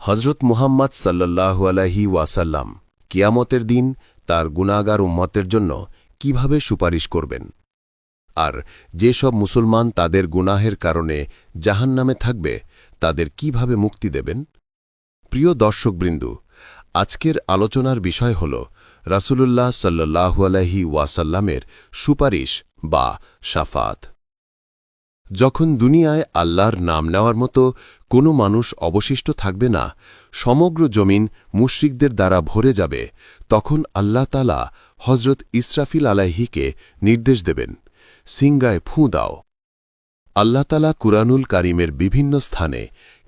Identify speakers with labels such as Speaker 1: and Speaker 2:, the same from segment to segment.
Speaker 1: হজরত মুহাম্মদ সাল্লাল্লাহু আলাইহি ওয়াসাল্লাম কিয়ামতের দিন তার গুণাগার উম্মতের জন্য কীভাবে সুপারিশ করবেন? আর যেসব মুসলমান তাদের গুনাহের কারণে জাহান্নামে থাকবে, তাদের কীভাবে মুক্তি দেবেন? প্রিয় দর্শকবৃন্দু, আজকের আলোচনার বিষয় হল রাসূলুল্লাহ সাল্লাল্লাহু আলাইহি ওয়াসাল্লামের সুপারিশ বা শাফাত যখন দুনিয়ায় আল্লাহর নাম নেওয়ার মতো কোনো মানুষ অবশিষ্ট থাকবে না, সমগ্র জমিন মুশরিকদের দ্বারা ভরে যাবে, তখন আল্লাহ তালা হজরত ইসরাফিল আলাইহিকে নির্দেশ দেবেন সিঙ্গায় ফুঁ দাও। আল্লাহ তালা কুরআনুল কারিমের বিভিন্ন স্থানে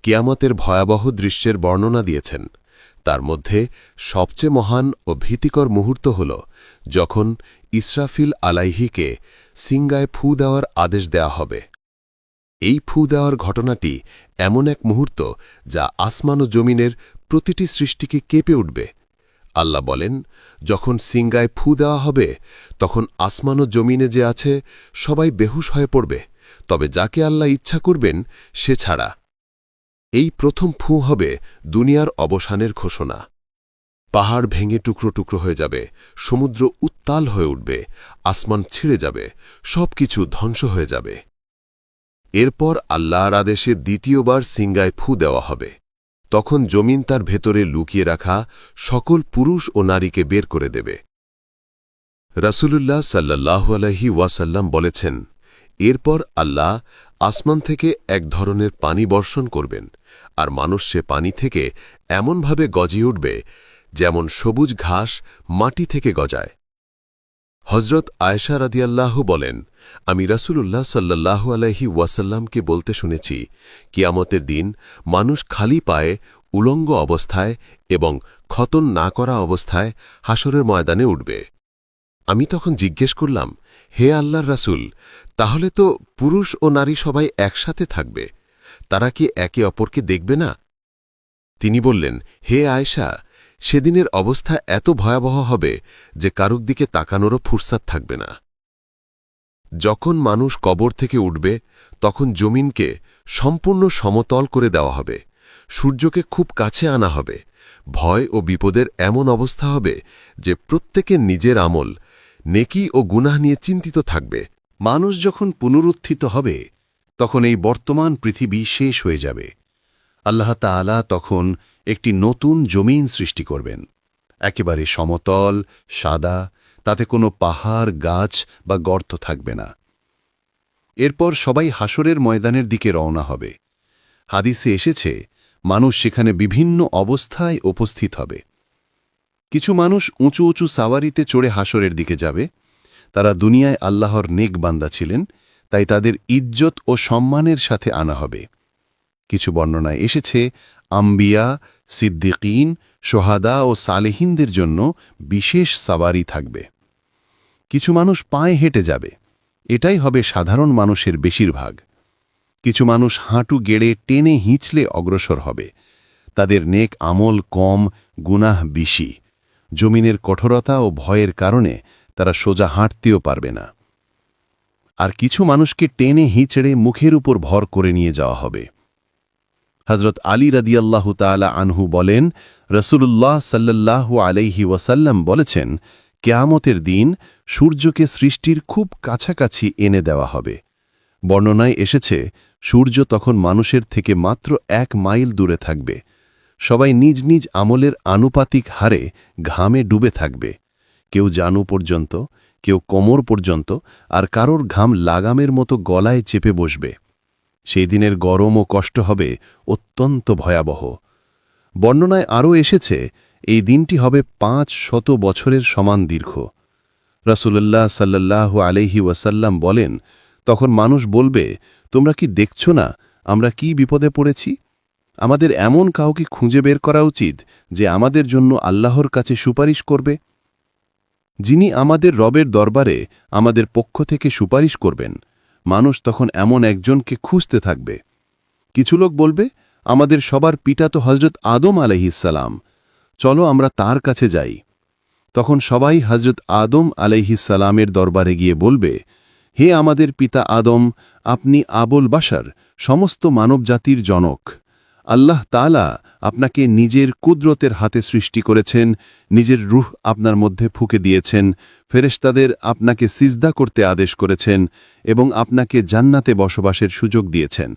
Speaker 1: কিয়ামতের ভয়াবহ দৃশ্যের বর্ণনা দিয়েছেন। তার মধ্যে সবচেয়ে মহান ও ভীতিকর মুহূর্ত হল যখন ইসরাফিল আলাইহিকে সিঙ্গায় ফু দেওয়ার আদেশ দেয়া হবে। এই ফু দেওয়ার ঘটনাটি এমন এক মুহূর্ত যা আসমান ও জমিনের প্রতিটি সৃষ্টিকে কেঁপে উঠবে। আল্লাহ বলেন, যখন সিঙ্গায় ফু দেওয়া হবে, তখন আসমান ও জমিনে যে আছে, সবাই বেহুশ হয়ে পড়বে, তবে যাকে আল্লাহ ইচ্ছা করবেন, সে ছাড়া। এই প্রথম ফু হবে দুনিয়ার অবসানের ঘোষণা। পাহাড় ভেঙে টুকরো টুকরো হয়ে যাবে, সমুদ্র উত্তাল হয়ে উঠবে, আসমান ছিঁড়ে যাবে সব কিছু ধ্বংস হয়ে যাবে। এরপর আল্লাহর আদেশে দ্বিতীয়বার সিঙ্গায় ফু দেওয়া হবে। তখন জমিন তার ভেতরে লুকিয়ে রাখা সকল পুরুষ ও নারীকে বের করে দেবে। রাসূলুল্লাহ সাল্লাল্লাহু আলাইহি ওয়াসাল্লাম বলেছেন, এরপর আল্লাহ আসমান থেকে এক ধরনের পানি বর্ষণ করবেন, আর মানুষ সে পানি থেকে এমনভাবে গজিয়ে উঠবে, যেমন সবুজ ঘাস মাটি থেকে গজায়। হজরত আয়েশা রাদিয়াল্লাহু বলেন, আমি রাসূলুল্লাহ সাল্লাল্লাহু আলাইহি ওয়াসাল্লামকে বলতে শুনেছি, কিয়ামতের দিন মানুষ খালি পায়ে উলঙ্গ অবস্থায় এবং খতন না করা অবস্থায় হাসরের ময়দানে উঠবে। আমি তখন জিজ্ঞেস করলাম, হে আল্লাহর রাসূল, তাহলে তো পুরুষ ও নারী সবাই একসাথে থাকবে, তারা কি একে অপরকে দেখবে না? তিনি বললেন, হে আয়েশা সেদিনের অবস্থা এত ভয়াবহ হবে যে কারুক দিকে তাকানোরও ফুরসাত থাকবে না। যখন মানুষ কবর থেকে উঠবে, তখন জমিনকে সম্পূর্ণ সমতল করে দেওয়া হবে। সূর্যকে খুব কাছে আনা হবে। ভয় ও বিপদের এমন অবস্থা হবে যে প্রত্যেকের নিজের আমল নেকি ও গুনাহ নিয়ে চিন্তিত থাকবে।
Speaker 2: মানুষ যখন পুনরুত্থিত হবে, তখন এই বর্তমান পৃথিবী শেষ হয়ে যাবে। আল্লাহ তখন একটি নতুন জমিন সৃষ্টি করবেন। একেবারে সমতল, সাদা, তাতে কোনো পাহাড়, গাছ বা গর্ত থাকবে না। এরপর সবাই হাসরের ময়দানের দিকে রওনা হবে। হাদিসে এসেছে, মানুষ সেখানে বিভিন্ন অবস্থায় উপস্থিত হবে। কিছু মানুষ উঁচু উঁচু সাওয়ারিতে চড়ে হাসরের দিকে যাবে। তারা দুনিয়ায় আল্লাহর নেক বান্দা ছিলেন, তাই তাদের ইজ্জত ও সম্মানের সাথে আনা হবে। কিছু বর্ণনায় এসেছে আম্বিয়া, সিদ্দিকিন সোহাদা ও সালেহিনদের জন্য বিশেষ সাবারি থাকবে। কিছু মানুষ পায়ে হেঁটে যাবে। এটাই হবে সাধারণ মানুষের বেশিরভাগ। কিছু মানুষ হাঁটু গেড়ে টেনে হিঁচলে অগ্রসর হবে। তাদের নেক আমল কম, গুনাহ বেশি। জমিনের কঠোরতা ও ভয়ের কারণে তারা সোজা হাঁটতেও পারবে না। আর কিছু মানুষকে টেনে হিঁচড়ে মুখের উপর ভর করে নিয়ে যাওয়া হবে। হজরত আলী রদিয়াল্লাহু তালা আনহু বলেন রসুল্লাহ সাল্লাল্লাহু আলাইহি ওয়াসাল্লাম বলেছেন, কেয়ামতের দিন সূর্যকে সৃষ্টির খুব কাছাকাছি এনে দেওয়া হবে। বর্ণনায় এসেছে, সূর্য তখন মানুষের থেকে মাত্র এক মাইল দূরে থাকবে। সবাই নিজ নিজ আমলের আনুপাতিক হারে ঘামে ডুবে থাকবে। কেউ জানু পর্যন্ত, কেউ কোমর পর্যন্ত, আর কারোর ঘাম লাগামের মতো গলায় চেপে বসবে। সেই দিনের গরম ও কষ্ট হবে অত্যন্ত ভয়াবহ। বর্ণনায় আরও এসেছে, এই দিনটি হবে পাঁচ শত বছরের সমান দীর্ঘ। রাসুলল্লাহ সাল্লাহ আলহি ওয়াসাল্লাম বলেন, তখন মানুষ বলবে, তোমরা কি দেখছ না? আমরা কি বিপদে পড়েছি? আমাদের এমন কাউকে খুঁজে বের করা উচিত যে আমাদের জন্য আল্লাহর কাছে সুপারিশ করবে? যিনি আমাদের রবের দরবারে আমাদের পক্ষ থেকে সুপারিশ করবেন। মানুষ তখন এমন একজনকে খুঁজতে থাকবে। কিছু লোক বলবে, আমাদের সবার পিতা তো হজরত আদম আলহিসাল্লাম চলো আমরা তার কাছে যাই। তখন সবাই হজরত আদম আলহিসাল্লামের দরবারে গিয়ে বলবে, হে আমাদের পিতা আদম, আপনি আবুল বাসার সমস্ত মানবজাতির জনক। আল্লাহ তালা আপনাকে নিজের কুদরতের হাতে সৃষ্টি করেছেন, নিজের রুহ আপনার মধ্যে ফুকে দিয়েছেন, ফেরেশতাদের আপনাকে সিজদা করতে আদেশ করেছেন এবং আপনাকে জান্নাতে বসবাসের সুযোগ দিয়েছেন।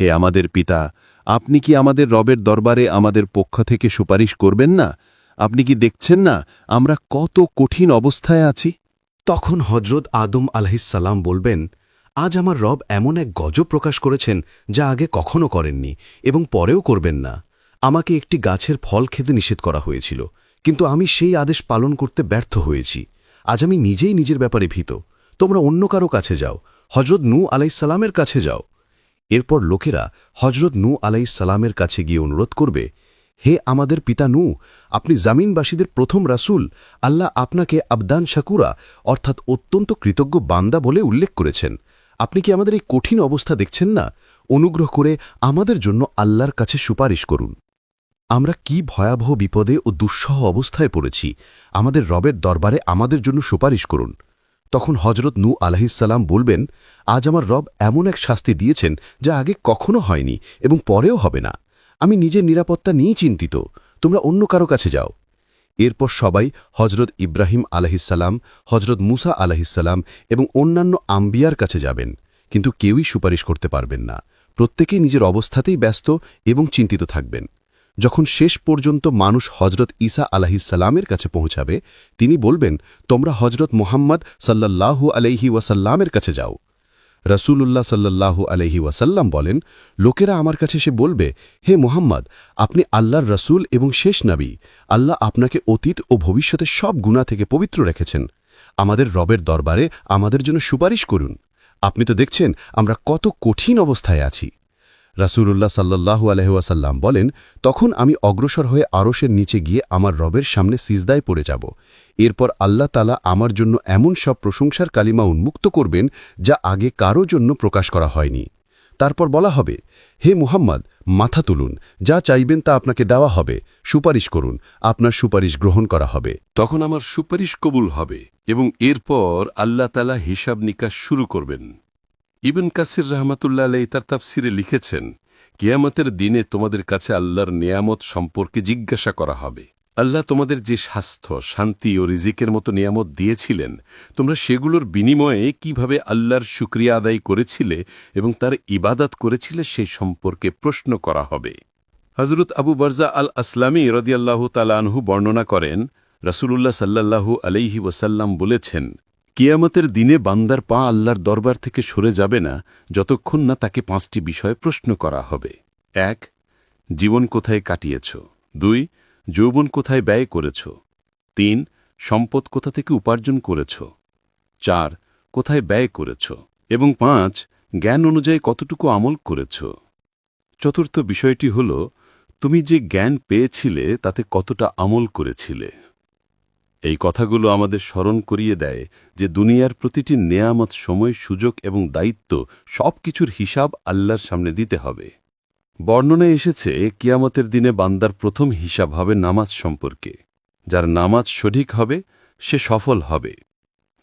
Speaker 2: হে আমাদের পিতা, আপনি কি আমাদের রবের দরবারে আমাদের পক্ষ থেকে সুপারিশ করবেন না? আপনি কি দেখছেন না আমরা কত কঠিন অবস্থায় আছি?
Speaker 3: তখন হজরত আদম আলহিসাল্লাম বলবেন আজ আমার রব এমন এক গজব প্রকাশ করেছেন যা আগে কখনো করেননি এবং পরেও করবেন না। আমাকে একটি গাছের ফল খেতে নিষেধ করা হয়েছিল, কিন্তু আমি সেই আদেশ পালন করতে ব্যর্থ হয়েছি। আজ আমি নিজেই নিজের ব্যাপারে ভীত। তোমরা অন্য কারও কাছে যাও হজরত নূ আলাইসাল্লামের কাছে যাও। এরপর লোকেরা হজরত নূ আলাইসাল্লামের কাছে গিয়ে অনুরোধ করবে, হে আমাদের পিতা নূ আপনি জামিনবাসীদের প্রথম রাসূল, আল্লাহ আপনাকে আবদান শাকুরা, অর্থাৎ অত্যন্ত কৃতজ্ঞ বান্দা বলে উল্লেখ করেছেন। আপনি কি আমাদের এই কঠিন অবস্থা দেখছেন না? অনুগ্রহ করে আমাদের জন্য আল্লাহর কাছে সুপারিশ করুন। আমরা কি ভয়াবহ বিপদে ও দুঃসহ অবস্থায় পড়েছি? আমাদের রবের দরবারে আমাদের জন্য সুপারিশ করুন। তখন হজরত নূ আলাহিসাল্লাম বলবেন, আজ আমার রব এমন এক শাস্তি দিয়েছেন যা আগে কখনো হয়নি এবং পরেও হবে না। আমি নিজের নিরাপত্তা নিয়ে চিন্তিত। তোমরা অন্য কারও কাছে যাও। এরপর সবাই হজরত ইব্রাহিম আলহিসাল্লাম হজরত মুসা আলহিসাল্লাম এবং অন্যান্য আম্বিয়ার কাছে যাবেন। কিন্তু কেউই সুপারিশ করতে পারবেন না। প্রত্যেকেই নিজের অবস্থাতেই ব্যস্ত এবং চিন্তিত থাকবেন। যখন শেষ পর্যন্ত মানুষ হজরত ঈসা আলাহিসাল্লামের কাছে পৌঁছাবে, তিনি বলবেন, তোমরা হজরত মোহাম্মদ সাল্লাল্লাহু আলহি ওয়াসাল্লামের কাছে যাও। রসুল্লাহ সাল্লাল্লাহু আলহি ওয়াসাল্লাম বলেন, লোকেরা আমার কাছে সে বলবে, হে মোহাম্মদ, আপনি আল্লাহর রসুল এবং শেষ নাবী। আল্লাহ আপনাকে অতীত ও ভবিষ্যতের সব গুণা থেকে পবিত্র রেখেছেন। আমাদের রবের দরবারে আমাদের জন্য সুপারিশ করুন। আপনি তো দেখছেন, আমরা কত কঠিন অবস্থায় আছি। রাসূলুল্লাহ সাল্লাল্লাহু আলহাসাল্লাম বলেন, তখন আমি অগ্রসর হয়ে আরশের নিচে গিয়ে আমার রবের সামনে সিজদায় পড়ে যাব। এরপর আল্লাহ তালা আমার জন্য এমন সব প্রশংসার কালিমা উন্মুক্ত করবেন যা আগে কারও জন্য প্রকাশ করা হয়নি। তারপর বলা হবে, হে মুহাম্মদ, মাথা তুলুন। যা চাইবেন তা আপনাকে দেওয়া হবে। সুপারিশ করুন। আপনার সুপারিশ গ্রহণ করা হবে।
Speaker 4: তখন আমার সুপারিশ কবুল হবে এবং এরপর আল্লাহ তালা হিসাব নিকাশ শুরু করবেন। ইবন কাসির রহমাতুল্লাহ আলাই তার তাফসিরে লিখেছেন, কিয়ামতের দিনে তোমাদের কাছে আল্লাহর নিয়ামত সম্পর্কে জিজ্ঞাসা করা হবে। আল্লাহ তোমাদের যে স্বাস্থ্য, শান্তি ও রিজিকের মতো নিয়ামত দিয়েছিলেন, তোমরা সেগুলোর বিনিময়ে কীভাবে আল্লাহর শুক্রিয়া আদায় করেছিলে এবং তার ইবাদাত করেছিলে সেই সম্পর্কে প্রশ্ন করা হবে। হজরত আবু বারজা আল আসলামী রদিয়াল্লাহু তালানহু বর্ণনা করেন, রাসূলুল্লাহ সাল্লাল্লাহু আলাইহি ওয়াসাল্লাম বলেছেন কিয়ামতের দিনে বান্দার পা আল্লাহর দরবার থেকে সরে যাবে না যতক্ষণ না তাকে পাঁচটি বিষয়ে প্রশ্ন করা হবে। এক, জীবন কোথায় কাটিয়েছ? দুই, যৌবন কোথায় ব্যয় করেছ? তিন, সম্পদ কোথা থেকে উপার্জন করেছ? চার, কোথায় ব্যয় করেছ? এবং পাঁচ, জ্ঞান অনুযায়ী কতটুকু আমল করেছ? চতুর্থ বিষয়টি হল, তুমি যে জ্ঞান পেয়েছিলে তাতে কতটা আমল করেছিলে? এই কথাগুলো আমাদের স্মরণ করিয়ে দেয় যে দুনিয়ার প্রতিটি নেয়ামত সময়, সুযোগ এবং দায়িত্ব সব কিছুর হিসাব আল্লাহর সামনে দিতে হবে। বর্ণনায় এসেছে, কিয়ামতের দিনে বান্দার প্রথম হিসাব হবে নামাজ সম্পর্কে। যার নামাজ সঠিক হবে, সে সফল হবে।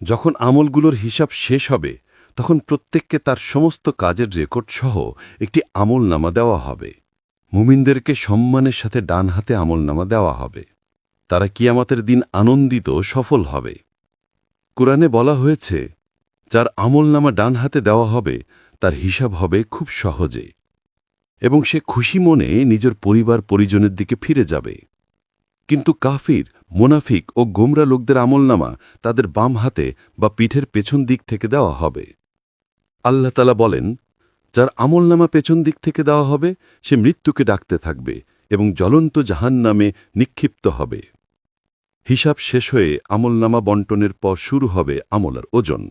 Speaker 4: যখন আমলগুলোর হিসাব শেষ হবে, তখন প্রত্যেককে তার সমস্ত কাজের রেকর্ড সহ একটি আমলনামা দেওয়া হবে। মুমিনদেরকে সম্মানের সাথে ডান হাতে আমলনামা দেওয়া হবে। তারা কিয়ামতের দিন আনন্দিত সফল হবে। কোরআনে বলা হয়েছে, যার আমলনামা ডান হাতে দেওয়া হবে, তার হিসাব হবে খুব সহজে। এবং সে খুশি মনে নিজের পরিবার পরিজনের দিকে ফিরে যাবে। কিন্তু কাফির, মোনাফিক ও গোমরা লোকদের আমলনামা তাদের বাম হাতে বা পিঠের পেছন দিক থেকে দেওয়া হবে। আল্লাহ তালা বলেন, যার আমলনামা পেছন দিক থেকে দেওয়া হবে, সে মৃত্যুকে ডাকতে থাকবে এবং জ্বলন্ত জাহান নামে নিক্ষিপ্ত হবে। হিসাব শেষ হয়ে আমলনামা বন্টনের পর শুরু হবে আমলার ওজন।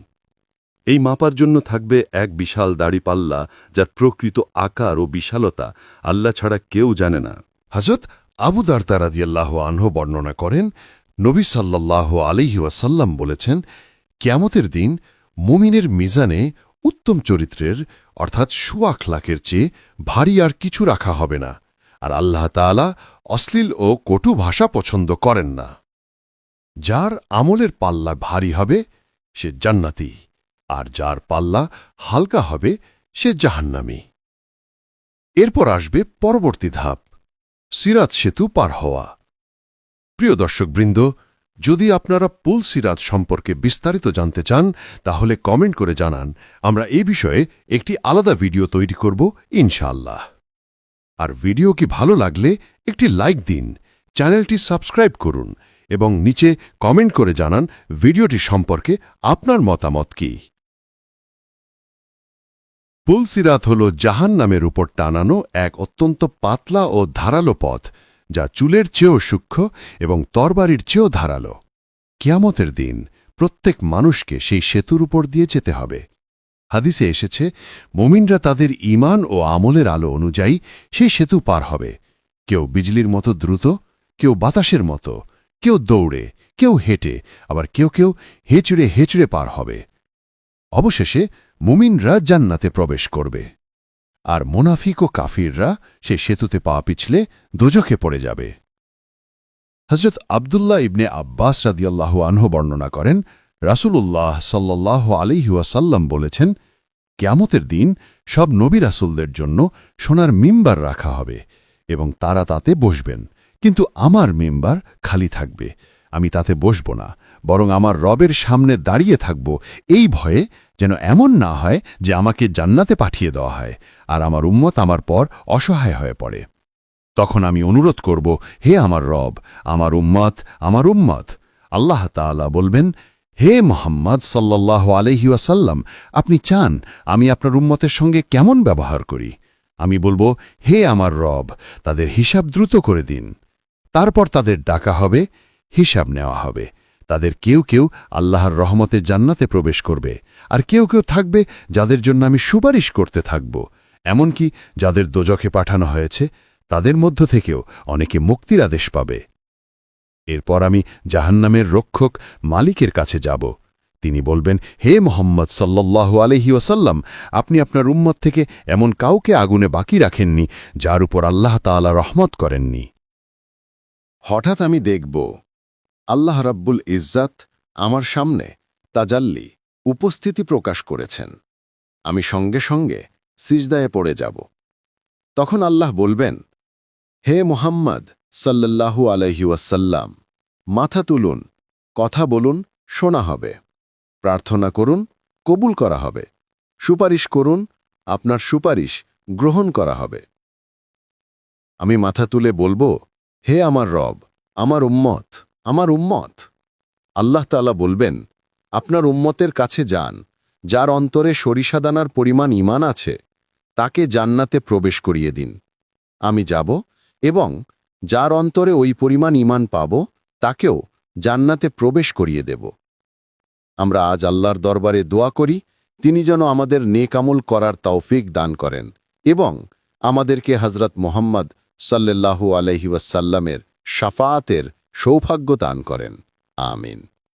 Speaker 4: এই মাপার জন্য থাকবে এক বিশাল দাড়িপাল্লা যার প্রকৃত আকার ও বিশালতা আল্লাহ ছাড়া কেউ জানে না।
Speaker 2: হজরত আবু দার্তা রাদিয়াল্লাহ আনহু বর্ণনা করেন, নবী সাল্লাল্লাহ আলিহি ওয়াসাল্লাম বলেছেন, কিয়ামতের দিন মুমিনের মিজানে উত্তম চরিত্রের, অর্থাৎ সুয়াখ লাখের চেয়ে ভারী আর কিছু রাখা হবে না, আর আল্লাহ তাআলা অশ্লীল ও কটু ভাষা পছন্দ করেন না। যার আমলের পাল্লা ভারী হবে, সে জান্নাতি, আর যার পাল্লা হালকা হবে, সে জাহান্নামি। এরপর আসবে পরবর্তী ধাপ, সিরাত সেতু পার হওয়া। প্রিয় দর্শকবৃন্দ, যদি আপনারা পুল সিরাত সম্পর্কে বিস্তারিত জানতে চান, তাহলে কমেন্ট করে জানান। আমরা এ বিষয়ে একটি আলাদা ভিডিও তৈরি করব, ইনশাআল্লাহ। আর ভিডিও কি ভালো লাগলে একটি লাইক দিন, চ্যানেলটি সাবস্ক্রাইব করুন এবং নিচে কমেন্ট করে জানান ভিডিওটি সম্পর্কে আপনার মতামত কি। পুলসিরাত হল জাহান নামের উপর টানানো এক অত্যন্ত পাতলা ও ধারালো পথ, যা চুলের চেয়েও সূক্ষ্ম এবং তরবারির চেয়েও ধারালো। কিয়ামতের দিন প্রত্যেক মানুষকে সেই সেতুর উপর দিয়ে যেতে হবে। হাদিসে এসেছে, মোমিনরা তাদের ইমান ও আমলের আলো অনুযায়ী সেই সেতু পার হবে। কেউ বিজলির মতো দ্রুত, কেউ বাতাসের মতো কেউ দৌড়ে, কেউ হেঁটে, আবার কেউ কেউ হেঁচড়ে হেঁচড়ে পার হবে। অবশেষে মুমিনরা জান্নাতে প্রবেশ করবে। আর মোনাফিক ও কাফিররা সে সেতুতে পা পিছলে দোজখে পড়ে যাবে। হজরত আবদুল্লাহ ইবনে আব্বাস রাদিয়াল্লাহ আনহ বর্ণনা করেন, রাসূলুল্লাহ সাল্লাহ আলিহাসাল্লাম বলেছেন, ক্যামতের দিন সব নবী রাসুলদের জন্য সোনার মিম্বার রাখা হবে এবং তারা তাতে বসবেন। কিন্তু আমার মেম্বার খালি থাকবে, আমি তাতে বসব না, বরং আমার রবের সামনে দাঁড়িয়ে থাকব, এই ভয়ে যেন এমন না হয় যে আমাকে জান্নাতে পাঠিয়ে দেওয়া হয় আর আমার উম্মত আমার পর অসহায় হয়ে পড়ে। তখন আমি অনুরোধ করব, হে আমার রব, আমার উম্মত আমার উম্মত। আল্লাহ তাআলা বলবেন, হে মোহাম্মদ সাল্লাহ আলহিউসাল্লাম আপনি চান আমি আপনার উম্মতের সঙ্গে কেমন ব্যবহার করি? আমি বলব, হে আমার রব, তাদের হিসাব দ্রুত করে দিন। তারপর তাদের ডাকা হবে, হিসাব নেওয়া হবে। তাদের কেউ কেউ আল্লাহর রহমতের জান্নাতে প্রবেশ করবে, আর কেউ কেউ থাকবে যাদের জন্য আমি সুপারিশ করতে থাকব। এমনকি যাদের দোজখে পাঠানো হয়েছে, তাদের মধ্য থেকেও অনেকে মুক্তির আদেশ পাবে। এরপর আমি জাহান্নামের রক্ষক মালিকের কাছে যাব। তিনি বলবেন, হে মোহাম্মদ সাল্লাহ আলহি ওসাল্লাম আপনি আপনার উম্মত থেকে এমন কাউকে আগুনে বাকি রাখেননি, যার উপর আল্লাহ তাআলা রহমত করেননি। হঠাৎ আমি দেখব, আল্লাহ রাব্বুল ইজ্জাত আমার সামনে তাজাল্লি, উপস্থিতি প্রকাশ করেছেন। আমি সঙ্গে সঙ্গে সিজদায়ে পড়ে যাব। তখন আল্লাহ বলবেন, হে মোহাম্মদ সাল্লাল্লাহু আলহিউসাল্লাম মাথা তুলুন, কথা বলুন, শোনা হবে। প্রার্থনা করুন, কবুল করা হবে। সুপারিশ করুন, আপনার সুপারিশ গ্রহণ করা হবে। আমি মাথা তুলে বলব হে আমার রব, আমার উম্মত আমার উম্মত। আল্লাহ তালা বলবেন, আপনার উম্মতের কাছে যান, যার অন্তরে সরিষাদানার পরিমাণ ইমান আছে, তাকে জান্নাতে প্রবেশ করিয়ে দিন। আমি যাব এবং যার অন্তরে ওই পরিমাণ ইমান পাব, তাকেও জান্নাতে প্রবেশ করিয়ে দেব। আমরা আজ আল্লাহর দরবারে দোয়া করি, তিনি যেন আমাদের নেকামল করার তৌফিক দান করেন এবং আমাদেরকে হজরত মোহাম্মদ সাল্লাল্লাহু আলহি ওয়াসাল্লামের সাফাতের সৌভাগ্য দান করেন। আমিন।